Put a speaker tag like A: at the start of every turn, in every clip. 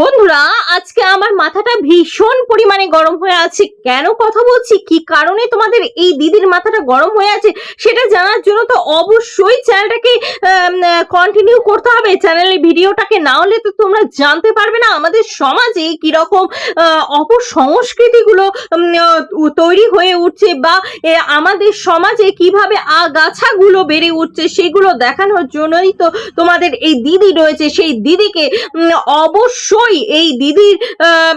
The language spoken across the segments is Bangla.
A: বন্ধুরা আজকে আমার মাথাটা ভীষণ পরিমাণে গরম হয়ে আছে। কেন কথা বলছি? কি কারণে তোমাদের এই দিদির মাথাটা গরম হয়ে আছে সেটা জানার জন্য তো অবশ্যই চ্যানেলটাকে কন্টিনিউ করতে হবে। চ্যানেলের ভিডিওটাকে না হলে তো তোমরা জানতে পারবে না আমাদের সমাজে কীরকম অপসংস্কৃতিগুলো তৈরি হয়ে উঠছে বা আমাদের সমাজে কীভাবে আগাছাগুলো বেড়ে উঠছে সেগুলো দেখানোর জন্যই তো তোমাদের এই দিদি রয়েছে। সেই দিদিকে অবশ্যই এই দিদির আহ,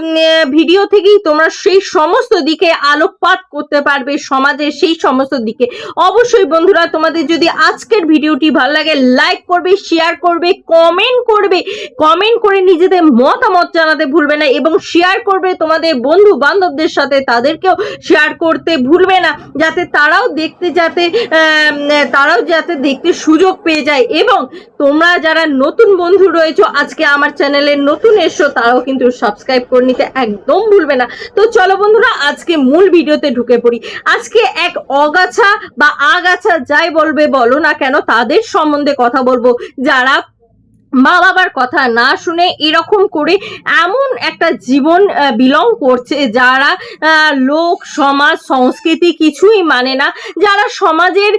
A: ভিডিও থেকেই তোমরা সেই সমস্ত দিকে আলোকপাত করতে পারবে সমাজের সেই সমস্ত দিকে। অবশ্যই বন্ধুরা তোমাদের যদি আজকের ভিডিওটি ভালো লাগে লাইক করবে শেয়ার করবে কমেন্ট করবে কমেন্ট করে নিজেদের মতামত জানাতে ভুলবে না এবং শেয়ার করবে তোমাদের বন্ধু বান্ধবদের সাথে তাদেরকেও শেয়ার করতে ভুলবে না যাতে তারাও দেখতে যাতে তারাও যাতে দেখতে সুযোগ পেয়ে যায়। এবং তোমরা যারা নতুন বন্ধু রয়েছো আজকে আমার চ্যানেলে নতুন এসো তারাও কিন্তু সাবস্ক্রাইব করে নিতে একদম ভুলবে না। তো চলো বন্ধুরা, আজকে মূল ভিডিওতে ঢুকে পড়ি। আজকে এক অগাছা বা আগাছা যাই বলবে বলো না কেন, তাদের সম্বন্ধে কথা বলব। যারা মা বাবার কথা না শুনে এরকম করে এমন একটা জীবন বিলং করছে যারা লোক, সমাজ, সংস্কৃতি কিছুই মানে না। যারা সমাজের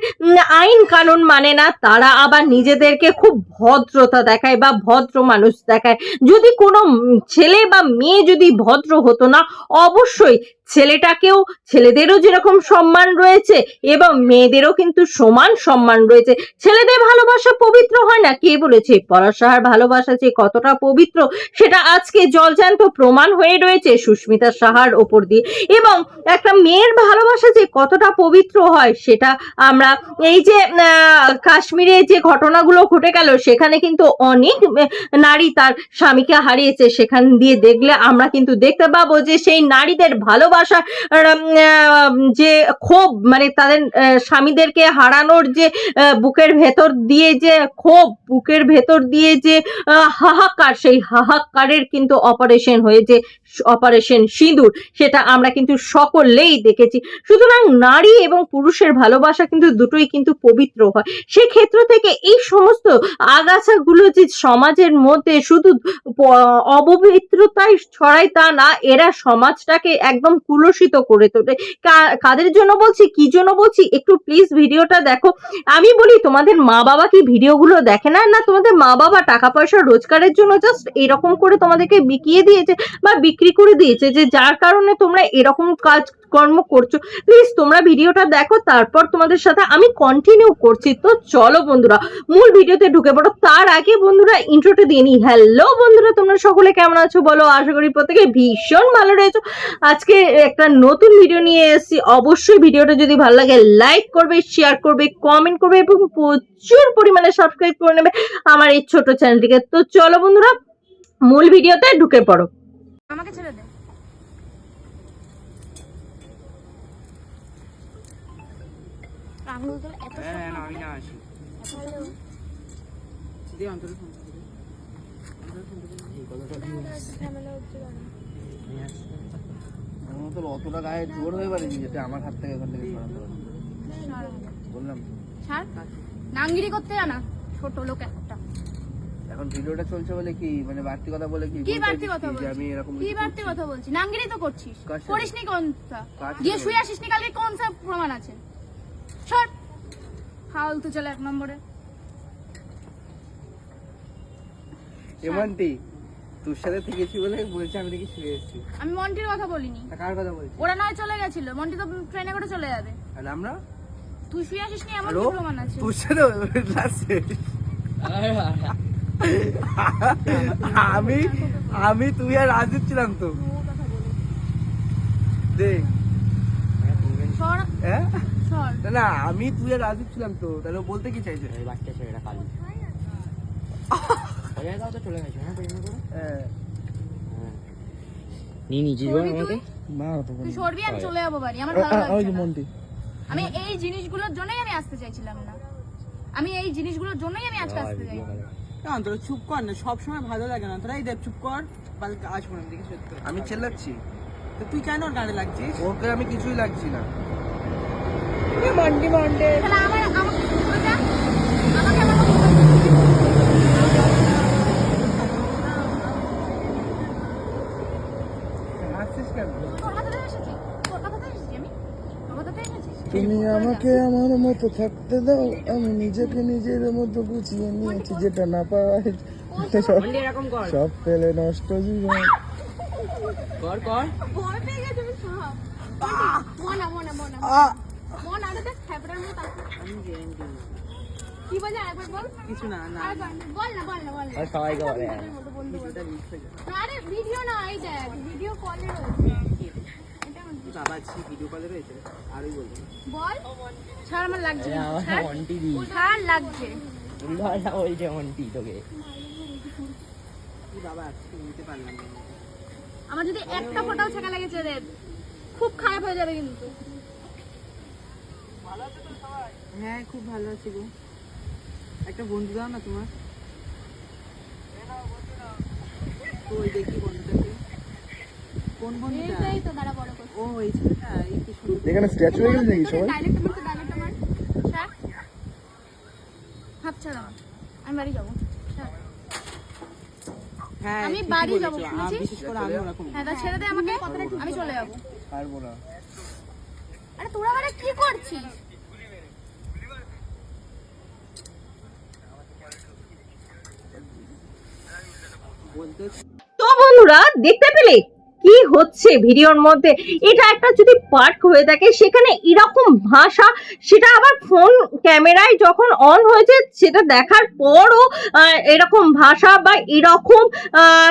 A: আইন কানুন মানে না, তারা আবার নিজেদেরকে খুব ভদ্রতা দেখায় বা ভদ্র মানুষ দেখায়। যদি কোনো ছেলে বা মেয়ে যদি ভদ্র হতো না, অবশ্যই ছেলেটাকেও ছেলেদেরও যেরকম সম্মান রয়েছে এবং মেয়েদেরও কিন্তু সমান সম্মান রয়েছে। ছেলেদের ভালোবাসা পবিত্র হয় না? কে বলেছে? পরাশাহার ভালোবাসা যে কতটা পবিত্র, সেটা আজকে জলজান্ত প্রমাণ হয়ে রয়েছে সুস্মিতা সাহার ওপর দিয়ে। এবং একটা মেয়ের ভালোবাসা যে কতটা পবিত্র হয়, সেটা আমরা এই যে কাশ্মীরে যে ঘটনাগুলো ঘটে গেল, সেখানে কিন্তু অনেক নারী তার স্বামীকে হারিয়েছে। সেখান দিয়ে দেখলে আমরা কিন্তু দেখতে পাবো যে সেই নারীদের ভালোবাসা আহ, যে ক্ষোভ মানে তাদের স্বামীদেরকে হারানোর যে বুকের ভেতর দিয়ে যে ক্ষোভ বুকের ভেতর দিয়ে যে হাহাকার সেই হাহাকারের কিন্তু অপারেশন হয়েছে। অপারেশন সিঁদুর, সেটা আমরা কিন্তু সকলেই দেখেছি। সুতরাং নারী এবং পুরুষের ভালোবাসা কিন্তু দুটোই কিন্তু পবিত্র হয়। সেই ক্ষেত্র থেকে এই সমস্ত আগাছাগুলো যে সমাজের মধ্যে শুধু অপবিত্রতাই ছড়ায় তা না, এরা সমাজটাকে একদম কুলসিত করে তোলে। কাদের জন্য বলছি? কি জন্য বলছি? একটু প্লিজ ভিডিওটা দেখো। আমি বলি, তোমাদের মা বাবা কি ভিডিওগুলো দেখে না? না, তোমাদের মা বাবা টাকা পয়সা রোজগারের জন্য জাস্ট এরকম করে তোমাদেরকে বিকিয়ে দিয়েছে বা বিক্রি করে দিয়েছে যে যার কারণে তোমরা এরকম কাজ কর্ম করছ। প্লিজ তোমরা ভিডিওটা দেখো, তারপর তোমাদের সাথে আমি কন্টিনিউ করছি। তো চলো বন্ধুরা, মূল ভিডিওতে ঢুকে পড়ো। তার আগে বন্ধুরা ইন্ট্রোটা দিয়ে নিই। হ্যালো বন্ধুরা, তোমরা সকলে কেমন আছো বলো? আশা করি প্রত্যেকে ভীষণ ভালো রয়েছো। আজকে একটা নতুন ভিডিও নিয়ে এসেছি। অবশ্যই ভিডিওটা যদি ভালো লাগে লাইক করবে শেয়ার করবে কমেন্ট করবে এবং প্রচুর পরিমাণে সাবস্ক্রাইব করে নেবে আমার এই ছোট চ্যানেলটিকে তো চলো বন্ধুরা, মূল ভিডিওতে ঢুকে পড়ো।
B: আমাকে ছেড়ে দে। এত
C: হ্যাঁ আমি না আসি। দিয়ে অন্তরে ফোন করে। এই কথাটা
B: ঝামেলা হচ্ছে কেন?
C: আমার তো অতটা গায়ে জোর হয়ে পারেনি আমার হাত থেকে এখান থেকে সরাতে বললাম।
B: নাঙ্গিরি করতে জানা ছোট লোক। একটা
C: এখন ভিডিওটা চলছে বলে কি মানে বাড়তি কথা বলে কি
B: কি বাড়তি কথা বলছিস?
C: আমি এরকম
B: কি বাড়তি কথা বলছি নাঙ্গিরি তো করছিস।
C: কার সাথে?
B: করিসনি কোনটা? গিয়ে শুয়ে আসিসনি কালকে? কোন সব প্রমাণ আছে? সর। ফালতু চলে এক নম্বরে।
C: এমনটি তোর সাথে থেকেছি বলে বলছি আমি দেখি শুয়ে এসেছি
B: আমি মন্টির কথা বলিনি।
C: তা কার কথা বলছি
B: ওরা নয় চলে গেছিল। মন্টি তো ট্রেনে করে চলে যাবে।
C: আর আমরা?
B: তুই শুয়ে আসিসনি এমন
C: হ্যালো?
B: কি প্রমাণ আছে?
C: তোর সাথে ক্লাসে আমি আমি তুই আর রাজীব ছিলাম তো। হ্যাঁ? না আমি তুই আর রাজীব ছিলাম তো তাহলে বলতে কি চাইছে?
D: এই বাচ্চা ছেলেটা কালি। হয়ে চলে গেছে হ্যাঁ প্রেম করে
C: হ্যাঁ।
D: নিয়ে নিয়েছিস আমাকে।
B: তুই?
C: না
B: তুই সরবি আমি চলে যাব বাড়ি আমার ভালো লাগছে না। আমি এই জিনিসগুলোর জন্যই আমি আসতে চাইছিলাম না। আমি এই জিনিসগুলোর জন্যই আমি আজকে আসতে চাই
E: না তোরা চুপ কর না সব সময় ভালো লাগে না। তোরা এই দেখ চুপ কর কালকে আসব না দেখি সত্যি
C: আমি চেল্লাচ্ছি।
E: তো তুই কেন ওর গানে লাগছিস?
C: ওকে আমি কিছুই লাগছি না।
E: মান্ডি মান্ডে।
B: তাহলে আমার আমাকে আমাকে আমার কথা বলতে দে।
C: আসছিস কেন
B: তোর কথাতে এসেছি তোর কথাতে এসেছি আমি তোর কথাতে এসেছি
F: তুমি আমাকে আমার মতো থাকতে দাও। আমি নিজেকে নিজের মতো গুছিয়ে নিয়েছি যেটা না পাওয়া সব
E: কর।
F: সব পেলে নষ্ট জীবন।
E: কর কর।
B: ভয় পেয়ে গেছে আমি সব। আরে দেখ থ্যাপড়ার মতো আছে। কি বলে আরেকবার বল?
E: না না।
B: বল না বল না বল না।
D: আর সবাইকে বলে।
B: মতো বন্ধু বল।
E: এটা মিস যাবে।
B: না, আরে ভিডিও না এই দেখ ভিডিও কলে রয়েছে। আমার-
E: তুই বাবা ছি ভিডিও কলে রয়েছে আরই বলব।
B: বল। ছাড় আমার লাগছে ছাড়।
D: মন্টি দি
B: ছাড় লাগছে।
D: উল্টা বলছে মন্টি তোকে।
E: বাবা নিতে পারলাম
B: আমার যদি একটা ফোটাও ছাকা লেগেছে রে খুব খারাপ হয়ে যাবে কিন্তু।
E: হ্যাঁ খুব ভালো আছি গো। একটা বন্ধু দাও না তোমার। তো ওই দেখি বন্ধুটাকে। কোন বন্ধুটা?
B: এইটাই তো দাঁড়া বড় কথা
E: ও এই ছেলেটা এই কি সুন্দর।
F: এখানে স্ট্যাচু হয়ে গেছে নাকি সবাই?
B: ডাইরেক্ট আমার ডাইরেক্ট আমার ছাড়। হাত ছাড় আমি বাড়ি যাব।
E: হ্যাঁ
B: আমি বাড়ি। শুনেছিস? হ্যাঁ তা ছেড়ে দে আমাকে আমি চলে যাব।
C: পারব না।
B: আরে তোরা মানে কি করছিস?
A: তো বন্ধুরা দেখতে পেলে কি হচ্ছে ভিডিওর মধ্যে? এটা একটা যদি পার্ক হয়ে থাকে, সেখানে এরকম ভাষা, সেটা আবার ফোন ক্যামেরায় যখন অন হয়েছে, সেটা দেখার পরও এরকম ভাষা বা এরকম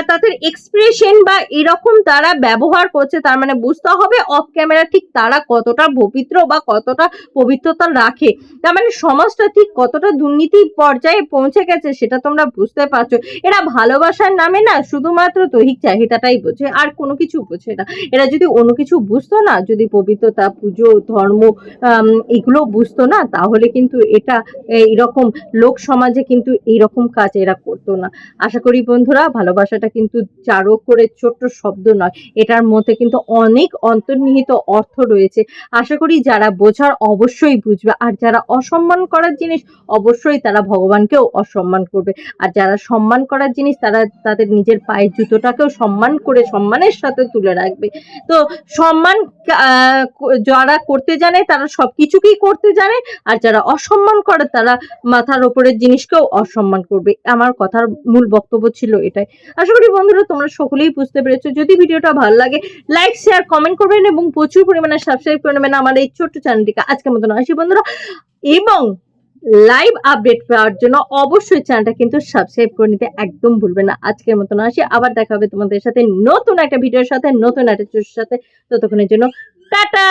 A: তাদের এক্সপ্রেশন বা এরকম তারা ব্যবহার করছে, তার মানে বুঝতে হবে অফ ক্যামেরা ঠিক তারা কতটা পবিত্র বা কতটা পবিত্রতা রাখে। তার মানে সমাজটা ঠিক কতটা দুর্নীতি পর্যায়ে পৌঁছে গেছে, সেটা তোমরা বুঝতে পারছ। এরা ভালোবাসার নামে না, শুধুমাত্র দৈহিক চাহিদাটাই বোঝে। আর কোনো কিছু বোঝে না। এরা যদি অন্য কিছু বুঝতো না, যদি পবিত্রতা, পুজো, ধর্ম এগুলো বুঝতো না, তাহলে কিন্তু এটা এইরকম লোক সমাজে কিন্তু এইরকম কাজ এরা করতো না। আশা করি বন্ধুরা, ভালোবাসাটা কিন্তু চারক করে ছোট্ট শব্দ নয়, এটার মধ্যে কিন্তু অনেক অন্তর্নিহিত অর্থ রয়েছে। আশা করি যারা বোঝার অবশ্যই বুঝবে, আর যারা অসম্মান করার জিনিস, অবশ্যই তারা ভগবানকেও অসম্মান করবে। আর যারা সম্মান করার জিনিস, তারা তাদের নিজের পায়ের জুতোটাকেও সম্মান করে, সম্মানের সাথে তুলে রাখবে। তো সম্মান যারা করতে জানে তারা সব কিছুকেই করতে জানে, আর যারা অসম্মান করে তারা মাথার ওপরের জিনিসকেও অসম্মান করবে। আমার কথার মূল বক্তব্য ছিল এটাই। আশা করি বন্ধুরা তোমরা সকলেই বুঝতে পেরেছ। যদি ভিডিওটা ভালো লাগে লাইক শেয়ার কমেন্ট করবেন এবং প্রচুর পরিমাণে সাবস্ক্রাইব করে নেবেন আমার এই ছোট্ট চ্যানেলটিকে আজকের মতন আসি বন্ধুরা। এবং লাইভ আপডেট পাওয়ার জন্য অবশ্যই চ্যানেলটা কিন্তু সাবস্ক্রাইব করে নিতে একদম ভুলবে না। আজকের মতন আসি, আবার দেখা হবে তোমাদের সাথে নতুন একটা ভিডিওর সাথে, নতুন একটা সাথে। ততক্ষণের জন্য টাটা!